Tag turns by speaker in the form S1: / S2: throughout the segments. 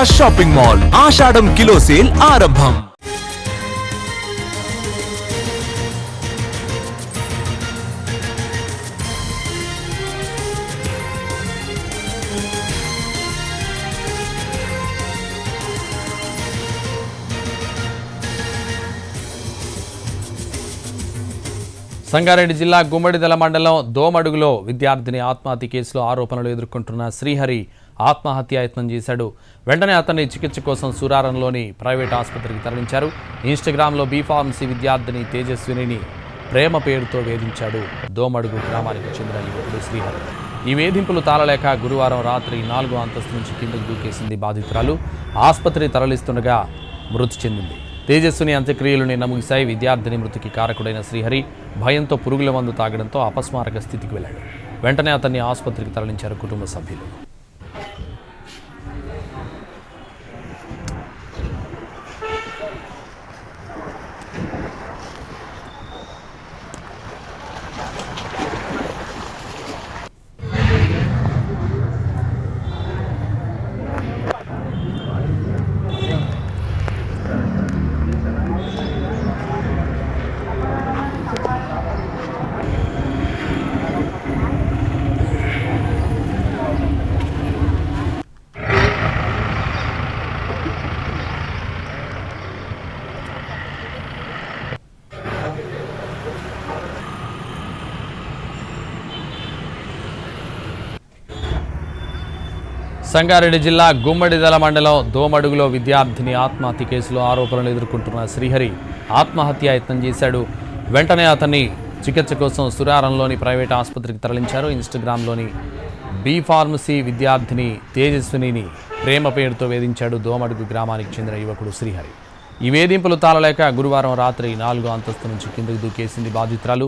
S1: Asha shopping mall. ఆషాఢం kilo sale ఆరంభం.
S2: సంగారెడ్డి జిల్లా గుమ్మడిదల మండలం దోమడుగులో విద్యార్థిని ఆత్మహత్య కేసులో ఆరోపణలు ఎదుర్కొంటున్న శ్రీహరి. ఆత్మహత్యాయత్నం చేశాడు. వెంటనే అతన్ని చికిత్స కోసం సూరారంలోని ప్రైవేట్ ఆసుపత్రికి తరలించారు. ఇన్స్టాగ్రామ్లో బీఫార్మసీ విద్యార్థిని తేజస్వినిని ప్రేమ పేరుతో వేధించాడు. దోమడుగు గ్రామానికి చెందిన యువకుడు శ్రీహరి. ఈ వేధింపులు తాళలేక గురువారం రాత్రి నాలుగో అంతస్తు నుంచి కిందకు దూకేసింది బాధితురాలు. ఆసుపత్రి తరలిస్తుండగా మృతి చెందింది. తేజస్సుని అంత్యక్రియలు నిన్న ముగిశాయి విద్యార్థిని మృతికి కారకుడైన శ్రీహరి భయంతో పురుగుల మందు తాగడంతో అపస్మారక స్థితికి వెళ్ళాడు. వెంటనే అతన్ని ఆసుపత్రికి తరలించారు కుటుంబ సభ్యులు. సంగారెడ్డి జిల్లా గుమ్మడిదల మండలం దోమడుగులో విద్యార్థిని ఆత్మహత్య కేసులో ఆరోపణలు ఎదుర్కొంటున్న శ్రీహరి ఆత్మహత్య యత్నం చేశాడు. వెంటనే అతన్ని చికిత్స కోసం సురారంలోని ప్రైవేట్ ఆసుపత్రికి తరలించారు. ఇన్స్టాగ్రామ్లోని బీ ఫార్మసీ విద్యార్థిని తేజస్వినిని ప్రేమ పేరుతో వేధించాడు. దోమడుగు గ్రామానికి చెందిన యువకుడు శ్రీహరి. ఈ వేధింపులు తాళలేక గురువారం రాత్రి నాలుగో అంతస్తు నుంచి కిందకి దూకేసింది బాధితురాలు.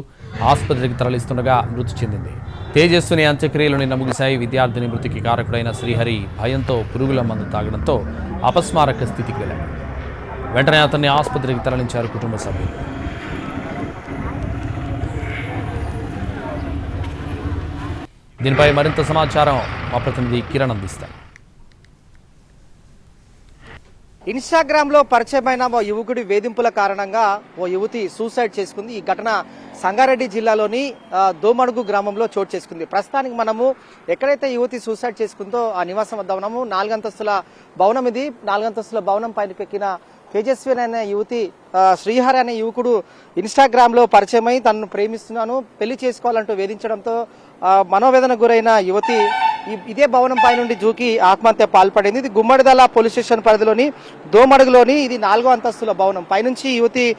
S2: ఆసుపత్రికి తరలిస్తుండగా మృతి చెందింది. తేజస్సుని అంత్యక్రియలు నిన్న ముగిశాయి. విద్యార్థిని మృతికి కారకుడైన శ్రీహరి భయంతో పురుగుల మందు తాగడంతో అపస్మారక స్థితికి వెళ్ళాడు. వెంటనే అతన్ని ఆసుపత్రికి తరలించారు కుటుంబ సభ్యులు. దీనిపై మరింత సమాచారం మా ప్రతినిధి కిరణ్ అందిస్తారు.
S3: ఇన్స్టాగ్రామ్లో పరిచయమైన ఓ యువకుడి వేధింపుల కారణంగా ఓ యువతి సూసైడ్ చేసుకుంది. ఈ ఘటన సంగారెడ్డి జిల్లాలోని దోమడుగు గ్రామంలో చోటు చేసుకుంది. ప్రస్తుతానికి మనము ఎక్కడైతే యువతి సూసైడ్ చేసుకుందో ఆ నివాసం వద్ద ఉన్నాము. నాలుగంతస్తుల భవనం ఇది. నాలుగంతస్తుల భవనం పైన పెక్కిన తేజస్వి అనే యువతి శ్రీహరి అనే యువకుడు ఇన్స్టాగ్రామ్లో పరిచయమై తనను ప్రేమిస్తున్నాను. పెళ్ళి చేసుకోవాలంటూ వేధించడంతో మనోవేదన గురైన యువతి ఇదే భవనం పై నుండి జూకి ఆత్మహత్య పాల్పడింది. ఇది గుమ్మడిదల పోలీస్ స్టేషన్ పరిధిలోని దోమడుగులోని ఇది నాలుగో అంతస్తుల భవనం. పైనుంచి యువతి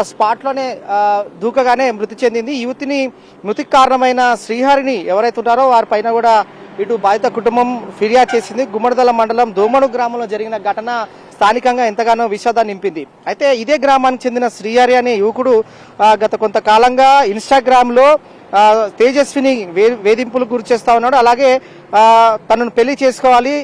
S3: స్పాట్లోనే దూకగానే మృతి చెందింది. యువతిని మృతికి కారణమైన శ్రీహరిని ఎవరైతే ఉన్నారో వారి పైన కూడా ఇటు బాధిత కుటుంబం ఫిర్యాదు చేసింది. గుమ్మడిదల మండలం దోమడు గ్రామంలో జరిగిన ఘటన స్థానికంగా ఎంతగానో విషాదాన్ని నింపింది. అయితే ఇదే గ్రామానికి చెందిన శ్రీహరి అనే యువకుడు గత కొంతకాలంగా ఇన్స్టాగ్రామ్లో తేజస్విని వే- గురి చేస్తా ఉన్నాడు. అలాగే తనను పెళ్ళి చేసుకోవాలి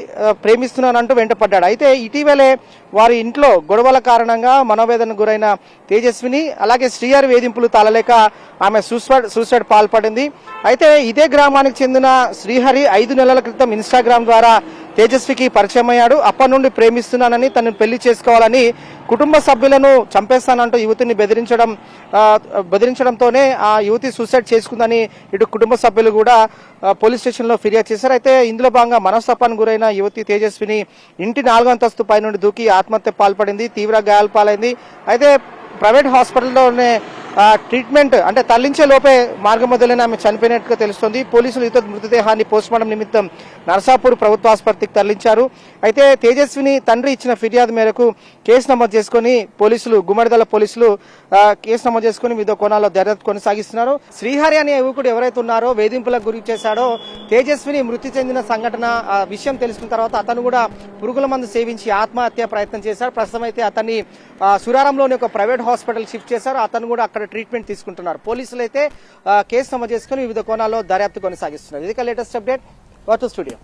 S3: ప్రేమిస్తున్నానంటూ వెంటపడ్డాడు. అయితే ఇటీవలే వారి ఇంట్లో గొడవల కారణంగా మనోవేదనకు గురైన తేజస్విని అలాగే శ్రీహరి వేధింపులు తాళలేక ఆమె సూసైడ్ సూసైడ్ పాల్పడింది. అయితే ఇదే గ్రామానికి చెందిన శ్రీహరి ఐదు నెలల క్రితం ఇన్స్టాగ్రామ్ ద్వారా తేజస్వికి పరిచయం అయ్యాడు అప్పటి నుండి ప్రేమిస్తున్నానని తనను పెళ్ళి చేసుకోవాలని కుటుంబ సభ్యులను చంపేస్తానంటూ యువతిని బెదిరించడం బెదిరించడంతోనే ఆ యువతి సూసైడ్ చేసుకుందని ఇటు కుటుంబ సభ్యులు కూడా పోలీస్ స్టేషన్లో ఫిర్యాదు చేశారు. అయితే ఇందులో భాగంగా మనస్తాపానికి గురైన యువతి తేజస్విని ఇంటి నాలుగో అంతస్తు పై నుండి దూకి ఆత్మహత్య పాల్పడింది తీవ్ర గాయాలు పాలైంది. అయితే ప్రైవేట్ హాస్పిటల్లోనే ట్రీట్మెంట్ అంటే తరలించే లోపే మార్గం మొదలైన ఆమె చనిపోయినట్టుగా తెలుస్తోంది. పోలీసులు ఇతర మృతదేహాన్ని పోస్ట్మార్టం నిమిత్తం నర్సాపూర్ ప్రభుత్వ ఆసుపత్రికి తరలించారు. అయితే తేజస్విని తండ్రి ఇచ్చిన ఫిర్యాదు మేరకు కేసు నమోదు చేసుకుని పోలీసులు గుమ్మడిదల పోలీసులు కేసు నమోదు చేసుకుని వివిధ కోణాల్లో దర్యాప్తు కొనసాగిస్తున్నారు. శ్రీహరి అనే యువకుడు ఎవరైతే ఉన్నారో వేధింపులకు గురి చేశాడో తేజస్విని మృతి చెందిన సంఘటన విషయం తెలుసుకున్న తర్వాత అతను కూడా పురుగుల మందు సేవించి ఆత్మహత్య ప్రయత్నం చేశారు ప్రస్తుతం అయితే అతన్ని సురారంలోని ఒక ప్రైవేట్ హాస్పిటల్ షిఫ్ట్ చేశారు. అతను కూడా అక్కడ ట్రీట్మెంట్ తీసుకుంటున్నారు. పోలీసులు అయితే కేసు నమోదు చేసుకుని వివిధ కోణాల్లో దర్యాప్తు కొనసాగిస్తున్నారు. ఇది లేటెస్ట్ అప్డేట్ వాట్ స్టూడియో.